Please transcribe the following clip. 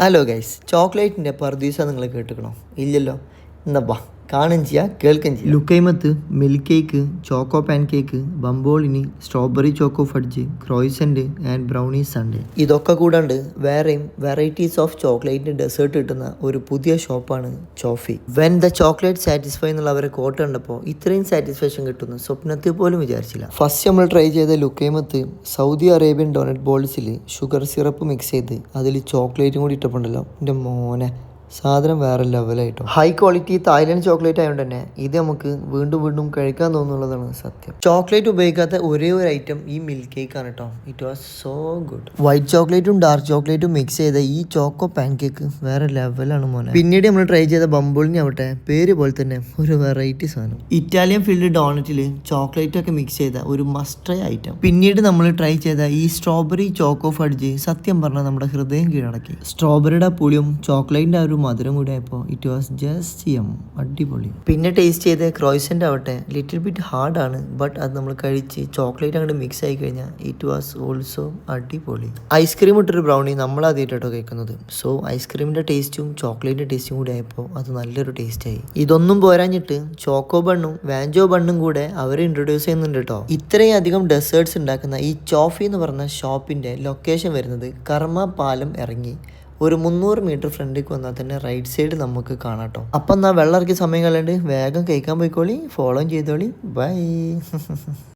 Hello guys ചോക്ലേറ്റിന്റെ പർദീസ നിങ്ങൾ കേട്ടിക്കണോ ഇല്ലല്ലോ. എന്നാ ബാ കാണുകയും ചെയ്യാം കേൾക്കുകയും ചെയ്യാം ലുക്കൈമത്ത് milk cake choco pancake bomboloni strawberry choco fudge croissant and brownie sundae. ഇതൊക്കെ കൂടാണ്ട് വേറെയും വെറൈറ്റീസ് ഓഫ് ചോക്ലേറ്റിന്റെ ഡെസേർട്ട് കിട്ടുന്ന ഒരു പുതിയ ഷോപ്പാണ് ചോഫി. വെൻ ദ ചോക്ലേറ്റ് സാറ്റിസ്ഫൈ എന്നുള്ള അവരെ കോട്ട് കണ്ടപ്പോൾ ഇത്രയും സാറ്റിസ്ഫാക്ഷൻ കിട്ടുന്നു. സ്വപ്നത്തിൽ പോലും വിചാരിച്ചില്ല. ഫസ്റ്റ് നമ്മൾ ട്രൈ ചെയ്ത ലുക്കൈമത്ത് സൗദി അറേബ്യൻ ഡോണറ്റ് ബോൾസിൽ ഷുഗർ സിറപ്പ് മിക്സ് ചെയ്ത് അതിൽ ചോക്ലേറ്റും കൂടി ഇട്ടപ്പോണ്ടല്ലോ. എന്റെ മോനെ. സാധനം വേറെ ലെവലായിട്ടോ ഹൈ ക്വാളിറ്റി തായ്ലൻഡ് ചോക്ലേറ്റ് ആയതുകൊണ്ട് തന്നെ ഇത് നമുക്ക് വീണ്ടും വീണ്ടും കഴിക്കാൻ തോന്നുന്നുള്ളതാണ് സത്യം. ചോക്ലേറ്റ് ഉപയോഗിക്കാത്ത ഒരേ ഒരു ഐറ്റം ഈ മിൽക്ക് കേക്ക് ആണ് കേട്ടോ it was so good white ചോക്ലേറ്റും ഡാർക്ക് ചോക്ലേറ്റും മിക്സ് ചെയ്ത ഈ ചോക്കോ പാൻ കേക്ക് വേറെ ലെവലാണ് മോനെ. പിന്നീട് നമ്മൾ ട്രൈ ചെയ്ത ബംബോളിനി ആവട്ടെ പേര് പോലെ തന്നെ ഒരു വെറൈറ്റി സാധനം. ഇറ്റാലിയൻ ഫീൽഡ് ഡോണറ്റിൽ ചോക്ലേറ്റ് ഒക്കെ മിക്സ് ചെയ്ത ഒരു മസ്റ്റേ ഐറ്റം പിന്നീട് നമ്മൾ ട്രൈ ചെയ്ത ഈ സ്ട്രോബെറി ചോക്കോ ഫഡ്ജ് സത്യം പറഞ്ഞാൽ നമ്മുടെ ഹൃദയം കീഴടക്കി. സ്ട്രോബെറിയുടെ പുളിയും ചോക്ലേറ്റിന്റെ ഒരു മധുരം കൂടി ആയപ്പോൾ ഇറ്റ് വാസ് ജസ്റ്റ് എം അടിപൊളി. പിന്നെ ടേസ്റ്റ് ചെയ്ത ക്രോയ്സന്റ് ആവട്ടെ ലിറ്റിൽ ബിറ്റ് ഹാർഡ് ആണ് ബട്ട് അത് നമ്മൾ കഴിച്ച് ചോക്ലേറ്റ് അങ്ങോട്ട് മിക്സ് ആയി കഴിഞ്ഞാൽ ഇറ്റ് വാസ് ഓൾസോ അടിപൊളി. ഐസ്ക്രീം ഇട്ടൊരു ബ്രൗണി നമ്മൾ ആദ്യമായിട്ടോ കഴിക്കുന്നത് സോ ഐസ്ക്രീമിന്റെ ടേസ്റ്റും ചോക്ലേറ്റിന്റെ ടേസ്റ്റും കൂടി ആയപ്പോൾ അത് നല്ലൊരു ടേസ്റ്റായി ഇതൊന്നും പോരാഞ്ഞിട്ട് ചോക്കോ ബണ്ണും വാൻജോ ബണ്ണും കൂടെ അവർ ഇൻട്രൊഡ്യൂസ് ചെയ്യുന്നുണ്ട് കേട്ടോ ഇത്രയും അധികം ഡെസേർട്സ് ഉണ്ടാക്കുന്ന ഈ ചോഫി എന്ന് പറഞ്ഞ ഷോപ്പിന്റെ ലൊക്കേഷൻ വരുന്നത് കർമ്മ പാലം ഇറങ്ങി. ഒരു മുന്നൂറ് മീറ്റർ ഫ്രണ്ടിലേക്ക് വന്നാൽ തന്നെ റൈറ്റ് സൈഡ് നമുക്ക് കാണാം കേട്ടോ അപ്പം എന്നാൽ വെള്ളം ഇറക്കിയ സമയം കളയണ്ട്. വേഗം കഴിക്കാൻ പോയിക്കോളി. ഫോളോ ചെയ്തോളി. ബൈ